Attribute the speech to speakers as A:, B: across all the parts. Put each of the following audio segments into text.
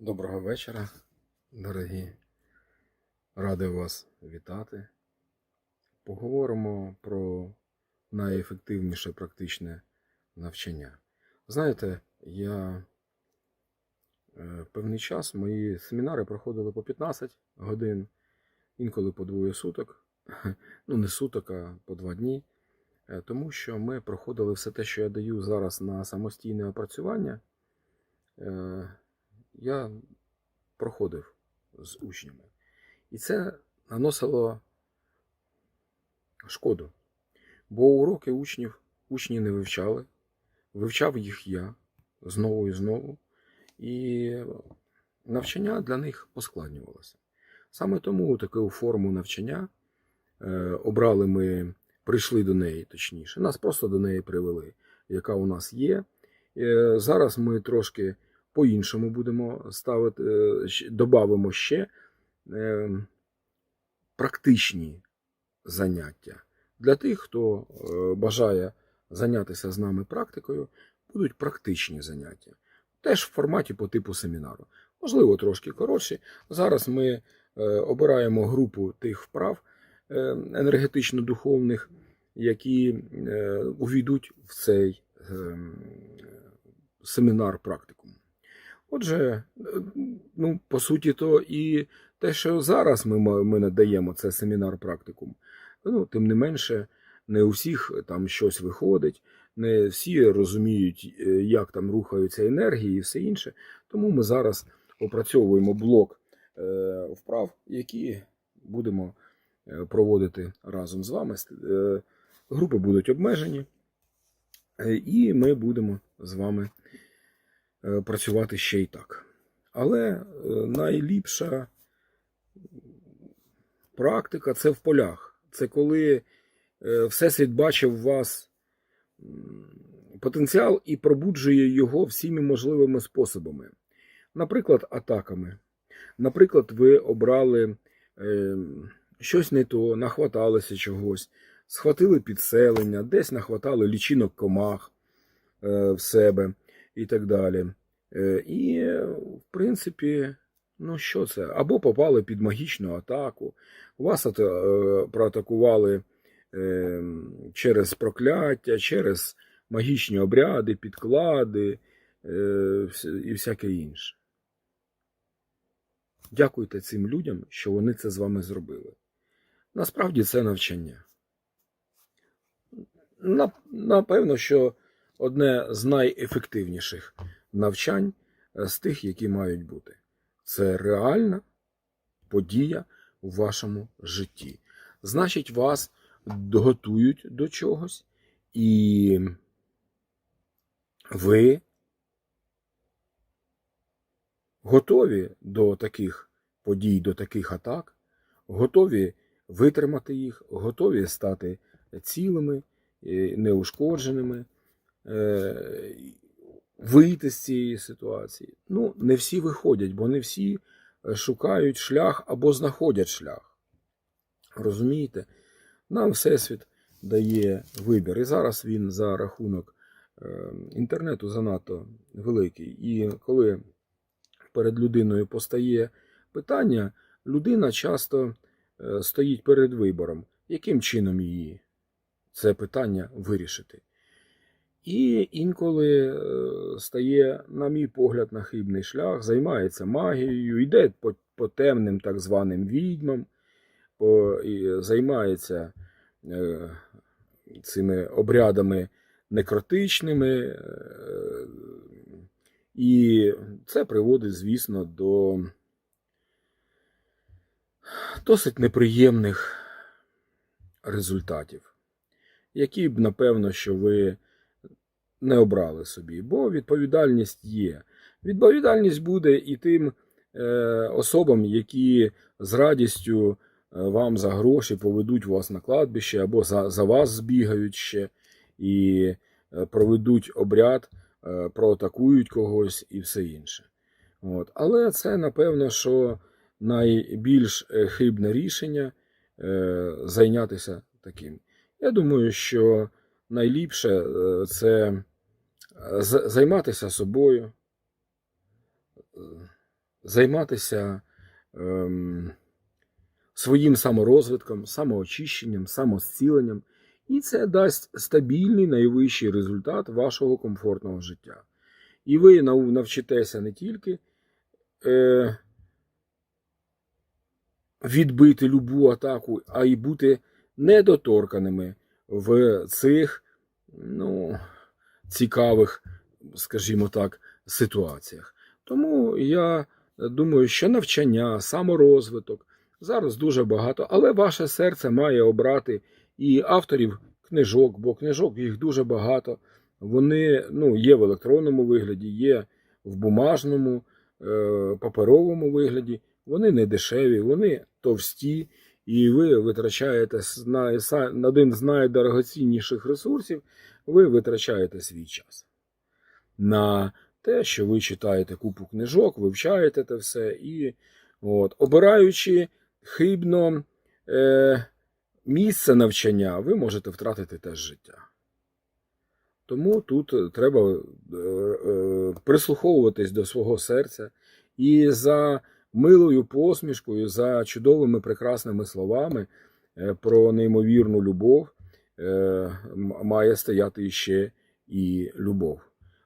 A: Доброго вечора, дорогі. Радий вас вітати. Поговоримо про найефективніше практичне навчання. Знаєте, я е, певний час мої семінари проходили по 15 годин, інколи по двоє суток. Ну, не суток, а по два дні. Е, Тому що ми проходили все те, що я даю зараз на самостійне опрацювання. Я проходив з учнями. І це наносило шкоду. Бо уроки учнів учні не вивчали, вивчав їх я знову і знову. І навчання для них поскладнювалося. Саме тому таку форму навчання е, обрали ми, прийшли до неї, точніше, нас просто до неї привели, яка у нас є. Е, Зараз ми трошки по-іншому будемо ставити, е, ще е, практичні заняття. Для тих, хто е, бажає зайнятися з нами практикою, будуть практичні заняття. Теж в форматі по типу семінару. Можливо, трошки коротші. Зараз ми обираємо групу тих вправ енергетично-духовних, які увійдуть в цей е, семінар практикум. Отже, е, ну, по суті, то і те, що зараз ми, ми надаємо, це семінар практикум. Ну, тим не менше, не у всіх там щось виходить, не всі розуміють, е, як там рухаються енергії і все інше. Тому ми зараз опрацьовуємо блок е, вправ, які будемо проводити разом з вами. Групи будуть обмежені, і ми будемо з вами працювати ще й так. Але е, найліпша практика це в полях. Це коли е, Всесвіт бачив в вас потенціал і пробуджує його всіми можливими способами. Наприклад, атаками. Наприклад, ви обрали е, щось не то, нахваталися чогось, схватили підселення, десь нахватали лічинок комах е, в себе і так далі. Е, і, в принципі, ну що це? Або попали під магічну атаку, вас е, проатакували е, через прокляття, через магічні обряди, підклади і всяке інше. Дякуйте цим людям, що вони це з вами зробили. Насправді це навчання. На- Напевно, що одне з найефективніших навчань е, з тих, які мають бути. Це реальна подія у вашому житті. Значить, вас готують до чогось, і ви готові до таких подій, до таких атак, готові витримати їх, готові стати цілими, е, неушкодженими, вийти з цієї ситуації. Ну, не всі виходять, бо не всі е, шукають шлях або знаходять шлях. Розумієте? Нам Всесвіт дає вибір. І зараз він за рахунок е, інтернету занадто великий. І коли перед людиною постає питання, людина часто е, стоїть перед вибором, яким чином її це питання вирішити. І інколи е, стає, на мій погляд, на хибний шлях, займається магією, йде по, по темним так званим відьмам, по, і займається е, цими обрядами некротичними. Е, і це приводить, звісно, до досить неприємних результатів, які б, напевно, що ви не обрали собі, бо відповідальність є. Відповідальність буде і тим е, особам, які з радістю е, вам за гроші поведуть вас на кладбище або за, за вас збігають ще і е, проведуть обряд, проатакують когось і все інше. От. Але це, напевно, що найбільш хибне рішення зайнятися таким. Я думаю, що найліпше це займатися собою, займатися ем, своїм саморозвитком, самоочищенням, самозціленням, і це дасть стабільний найвищий результат вашого комфортного життя. І ви навчитеся не тільки е, відбити любу атаку, а й бути недоторканими в цих ну, цікавих, скажімо так, ситуаціях. Тому я думаю, що навчання, саморозвиток зараз дуже багато, але ваше серце має обрати і авторів книжок, бо книжок їх дуже багато. Вони ну, є в електронному вигляді, є в бумажному, е, паперовому вигляді. Вони не дешеві, вони товсті, і ви витрачаєте на один з найдорогоцінніших ресурсів, ви витрачаєте свій час на те, що ви читаєте купу книжок, вивчаєте те все, і от, обираючи хибно е, місце навчання, ви можете втратити теж життя. Тому тут треба е, е, прислуховуватись до свого серця і за милою посмішкою, за чудовими прекрасними словами е, про неймовірну любов е, має стояти ще і любов.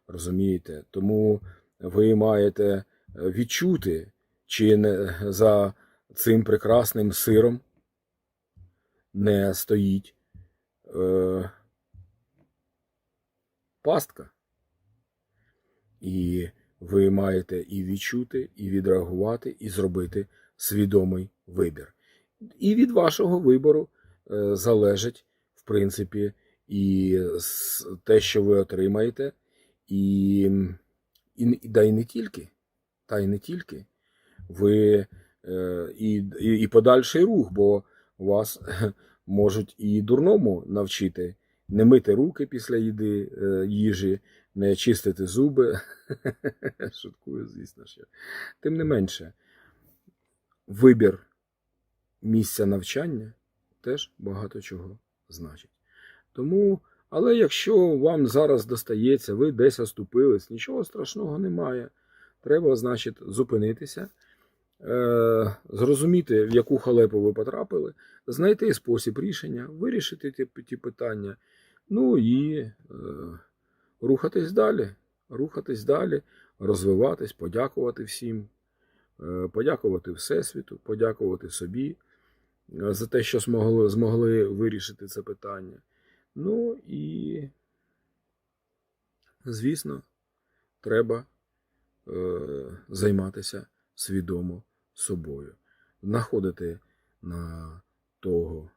A: Розумієте? Тому ви маєте е, відчути, чи не за цим прекрасним сиром не стоїть е, пастка. І ви маєте і відчути, і відреагувати, і зробити свідомий вибір. І від вашого вибору е, залежить, в принципі, і те, що ви отримаєте, і, і, да й не тільки. Та й не тільки. Ви е, і, і, і подальший рух, бо вас можуть і дурному навчити не мити руки після їди, е, їжі, не чистити зуби. Шуткую, звісно, що. Тим не менше, вибір місця навчання теж багато чого значить. Тому, але якщо вам зараз достається, ви десь оступились, нічого страшного немає. Треба, значить, зупинитися, е, зрозуміти, в яку халепу ви потрапили, знайти спосіб рішення, вирішити ті, ті питання, ну і е, рухатись далі, рухатись далі, розвиватись, подякувати всім, е, подякувати Всесвіту, подякувати собі е, за те, що змогли, змогли вирішити це питання. Ну і, звісно, треба е, займатися свідомо собою, знаходити на того,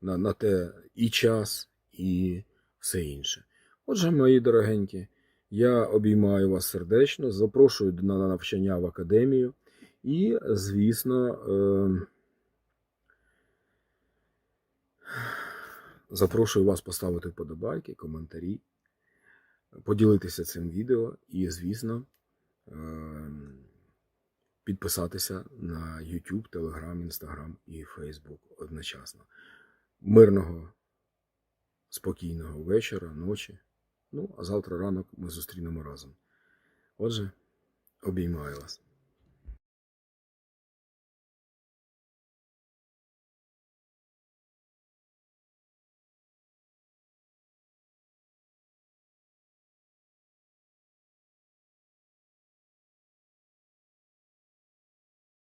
A: на, на те і час, і все інше. Отже, мої дорогенькі, я обіймаю вас сердечно, запрошую на навчання в академію і, звісно, е, запрошую вас поставити вподобайки, коментарі, поділитися цим відео і, звісно, е, підписатися на YouTube, Telegram, Instagram і Facebook одночасно. Мирного, спокійного вечора, ночі. Ну, а завтра ранок ми зустрінемо разом. Отже, обіймаю вас.